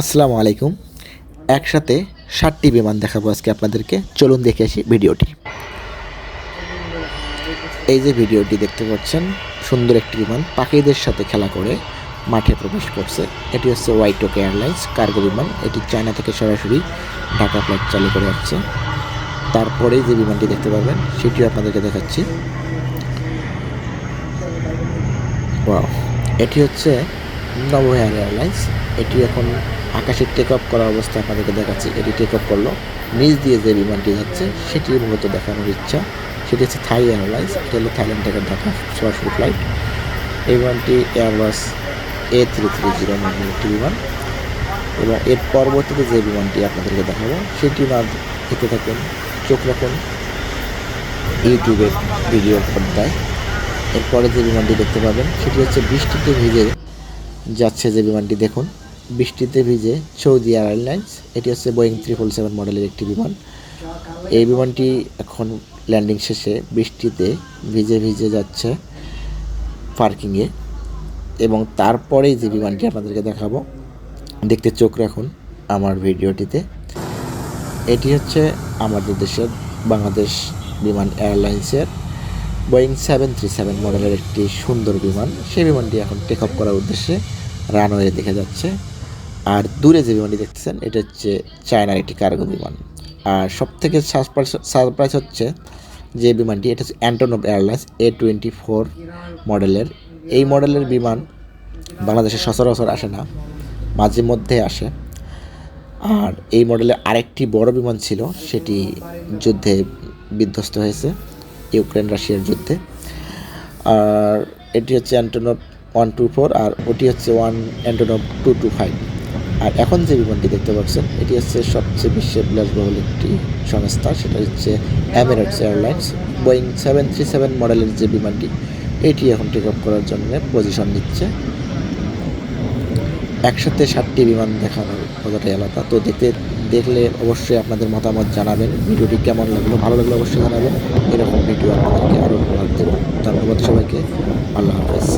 আসসালামু আলাইকুম। একসাথে ষাটটি বিমান দেখাবো আজকে আপনাদেরকে। চলুন দেখে আসি ভিডিওটি। এই যে ভিডিওটি দেখতে পাচ্ছেন, সুন্দর একটি বিমান, পাখিদের সাথে খেলা করে মাঠে প্রবেশ করছে। এটি হচ্ছে ওয়াইটোক এয়ারলাইন্স কার্গো বিমান। এটি চায়না থেকে সরাসরি ঢাকা ফ্লাইট চালু করে যাচ্ছে। তারপরেই যে বিমানটি দেখতে পাবেন, সেটিও আপনাদেরকে দেখাচ্ছি। এটি হচ্ছে নভোয়ার এয়ারলাইন্স এটি এখন আকাশে টেক অফ করা অবস্থায় আপনাদেরকে দেখাচ্ছি। এটি টেক অফ করল, নিচ দিয়ে যে বিমানটি যাচ্ছে, সেটি মূলত দেখানোর ইচ্ছা। সেটি হচ্ছে থাই এয়ারলাইন্স এটি হলো থাইল্যান্ড থেকে ঢাকা সরাসরি ফ্লাইট এই বিমানটি Airbus A three three zero model একটি বিমান এবং এর পরবর্তীতে যে বিমানটি আপনাদেরকে দেখাবো, সেটি না দেখতে থাকুন, চোখ রাখুন ইউটিউবের ভিডিও পর্দায়। এরপরে যে বিমানটি দেখতে পাবেন, সেটি হচ্ছে বৃষ্টিতে ভিজে যাচ্ছে যে বিমানটি দেখুন। বৃষ্টিতে ভিজে সৌদি এয়ারলাইন্স, এটি হচ্ছে বোয়িং ত্রিপল সেভেন মডেলের একটি বিমান। এই বিমানটি এখন ল্যান্ডিং শেষে বৃষ্টিতে ভিজে ভিজে যাচ্ছে পার্কিংয়ে। এবং তারপরেই যে বিমানটি আপনাদেরকে দেখাবো, দেখতে চোখ রাখুন আমার ভিডিওটিতে। এটি হচ্ছে আমাদের দেশের বাংলাদেশ বিমান এয়ারলাইন্সের বোয়িং সেভেন থ্রি সেভেন মডেলের একটি সুন্দর বিমান। সেই বিমানটি এখন টেক অফ করার উদ্দেশ্যে রানওয়ে দেখে যাচ্ছে। আর দূরে যে বিমানটি দেখতেছেন, এটা হচ্ছে চায়নার একটি কার্গো বিমান। আর সব থেকে সারপ্রাইজ হচ্ছে যে বিমানটি, এটা হচ্ছে Antonov Airlines A twenty four মডেলের এই মডেলের বিমান বাংলাদেশে সচরাচর আসে না, মাঝে মধ্যে আসে। আর এই মডেলের আরেকটি বড় বিমান ছিল, সেটি যুদ্ধে বিধ্বস্ত হয়েছে। ইউক্রেন রাশিয়ার যুদ্ধে। আর এটি হচ্ছে অ্যান্টোনভ ওয়ান টু ফোর আর ওটি হচ্ছে one Antonov two two five. আর এখন যে বিমানটি দেখতে পাচ্ছেন, এটি হচ্ছে সবচেয়ে বিশ্বের বিলাসবহুল একটি সংস্থা, সেটা হচ্ছে Emirates Airlines Boeing seven three seven মডেলের যে বিমানটি, এটি এখন টেক অফ করার জন্য পজিশন নিচ্ছে। একসাথে সাতটি বিমান দেখানোর মজাটাই এলাকা তো দেখতে, দেখলে অবশ্যই আপনাদের মতামত জানাবেন। ভিডিওটি কেমন লাগল? ভালো লাগল অবশ্যই জানাবেন। এরকম ভিডিও আপনাদেরকে আরও ভালো দেবো ধন্যবাদ সবাইকে। আল্লাহ হাফেজ।